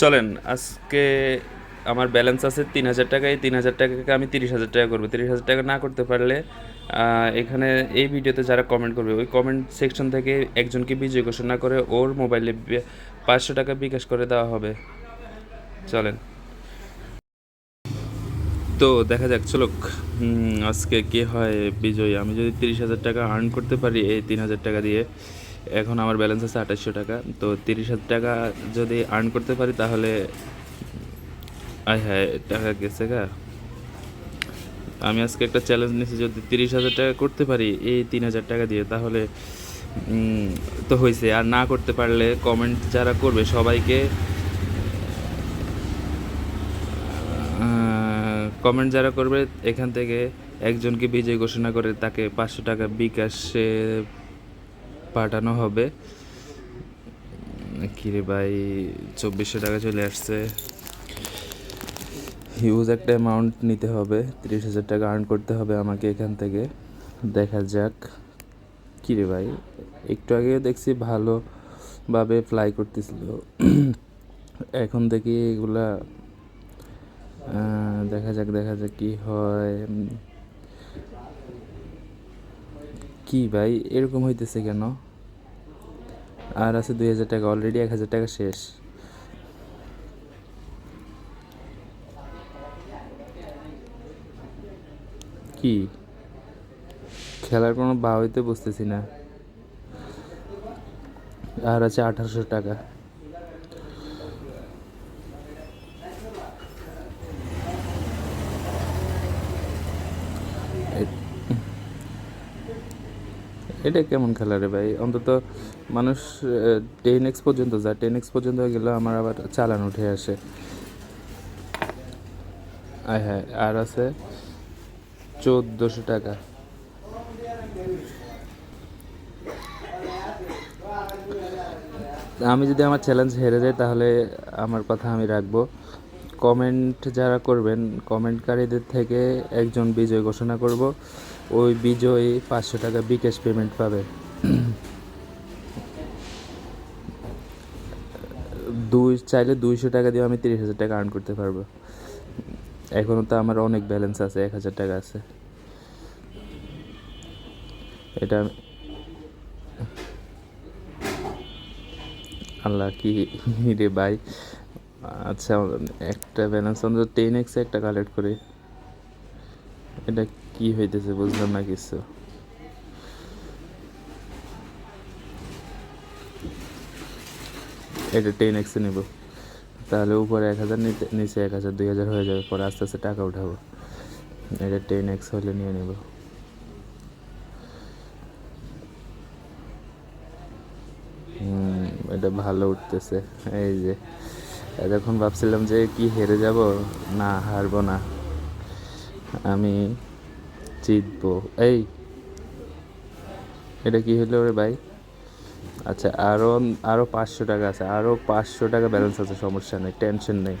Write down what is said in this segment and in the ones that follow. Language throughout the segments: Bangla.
চলেন, আজকে আমার ব্যালেন্স আছে তিন হাজার টাকায় তিন হাজার টাকাকে আমি তিরিশ হাজার টাকা করব। তিরিশ হাজার টাকা না করতে পারলে এখানে এই ভিডিওতে যারা কমেন্ট করবে, ওই কমেন্ট সেকশন থেকে একজনকে বিজয় ঘোষণা করে ওর মোবাইলে পাঁচশো টাকা বিকাশ করে দেওয়া হবে। চলেন। তো দেখা যাক চলো আজকে কি হয় বিজয়? আমি যদি তিরিশ হাজার টাকা আর্ন করতে পারি, এই তিন হাজার টাকা দিয়ে এখন আমার ব্যালেন্স আছে আঠাশশো টাকা। তো তিরিশ হাজার টাকা যদি আর্ন করতে পারি তাহলে, আয় হ্যাঁ টাকা গেছে গা। আমি আজকে একটা চ্যালেঞ্জ নিয়েছি, যদি তিরিশ হাজার টাকা করতে পারি এই তিন হাজার টাকা দিয়ে, তাহলে তো হয়েছে আর না করতে পারলে কমেন্ট যারা করবে সবাইকে কমেন্ট যারা করবে, এখান থেকে একজনকে বিজয় ঘোষণা করে তাকে পাঁচশো টাকা বিকাশে পাঠানো হবে। কিরে ভাই, চব্বিশশো টাকা চলে আসছে। হিউজ একটা অ্যামাউন্ট নিতে হবে, তিরিশ হাজার টাকা আর্ন করতে হবে আমাকে এখান থেকে। দেখা যাক। কিরে ভাই, একটু আগে দেখছি ভালোভাবে ফ্লাই করতেছিল। এখন দেখি এগুলা দেখা যাক দেখা যাক কি হয়। কি ভাই? এরকম হইতেছে কেন? আর আছে দুই হাজার টাকা অলরেডি এক হাজার টাকা শেষ। কি? খেলার কোনো বা হইতে বুঝতেছি না। আর আছে আঠারোশো টাকা। এটা কেমন খেলা রে ভাই? অন্তত মানুষ টেন এক্স পর্যন্ত যায় টেন এক্স পর্যন্ত গেলে আমার আবার চালান উঠে আসে। আয় হ্যাঁ আর আছে চোদ্দোশো টাকা। আমি যদি আমার চ্যালেঞ্জ হেরে যাই, তাহলে আমার কথা আমি রাখব। কমেন্ট যারা করবেন কমেন্টকারীদের থেকে একজন বিজয় ঘোষণা করব। ওই বিজয়ী পাঁচশো টাকা বিকাশ পেমেন্ট পাবে। দুই, চাইলে দুইশো টাকা দিয়ে আমি তিরিশ হাজার টাকা আর্ন করতে পারব। এখনও তো আমার অনেক ব্যালেন্স আছে, এক হাজার টাকা আছে। এটা আল্লাহ কি রে ভাই। আচ্ছা একটা ব্যালেন্স অন্তত টেন এক্সে একটা কালেক্ট করি। এটা কি হইতেছে বুঝলাম না কিছু। এটা টেন এক্সে নেব। তাহলে উপরে এক হাজার নিচে এক হাজার, দুই হাজার হয়ে যাবে। পরে আস্তে আস্তে টাকা উঠাবো। এটা টেন এক্স হলে নিয়ে নেব। হুম, এটা ভালো উঠতেছে। এই যে, এতক্ষণ ভাবছিলাম যে কি হেরে যাব? না, হারবো না। আমি জিতবো। এই, এটা কি হলো রে ভাই? আচ্ছা আরও আরও পাঁচশো টাকা আছে আরও পাঁচশো টাকা ব্যালেন্স আছে, সমস্যা নেই টেনশন নেই।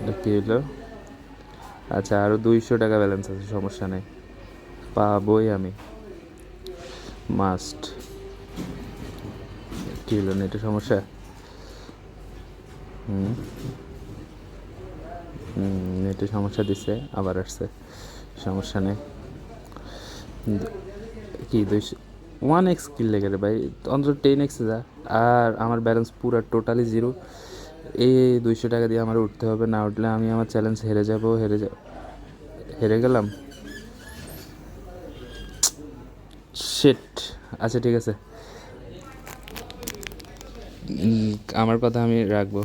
এটা কি হলো? আচ্ছা আরও দুইশো টাকা ব্যালেন্স আছে, সমস্যা নেই। পাবোই আমি। মাস্ট কি হলো, নেটের সমস্যা? হুম? নেটে সমস্যা দিছে, আবার আসছে। সমস্যা নেই। কি দুইশো ওয়ান এক্স কিল লেগে রে ভাই? অন্তত টেন এক্সে যা। আর আমার ব্যালেন্স পুরো টোটালি জিরো এই দুইশো টাকা দিয়ে আমার উঠতে হবে, না উঠলে আমি আমার চ্যালেঞ্জ হেরে যাব হেরে যাব হেরে গেলাম? শিট আচ্ছা ঠিক আছে। আমার কথা আমি রাখব।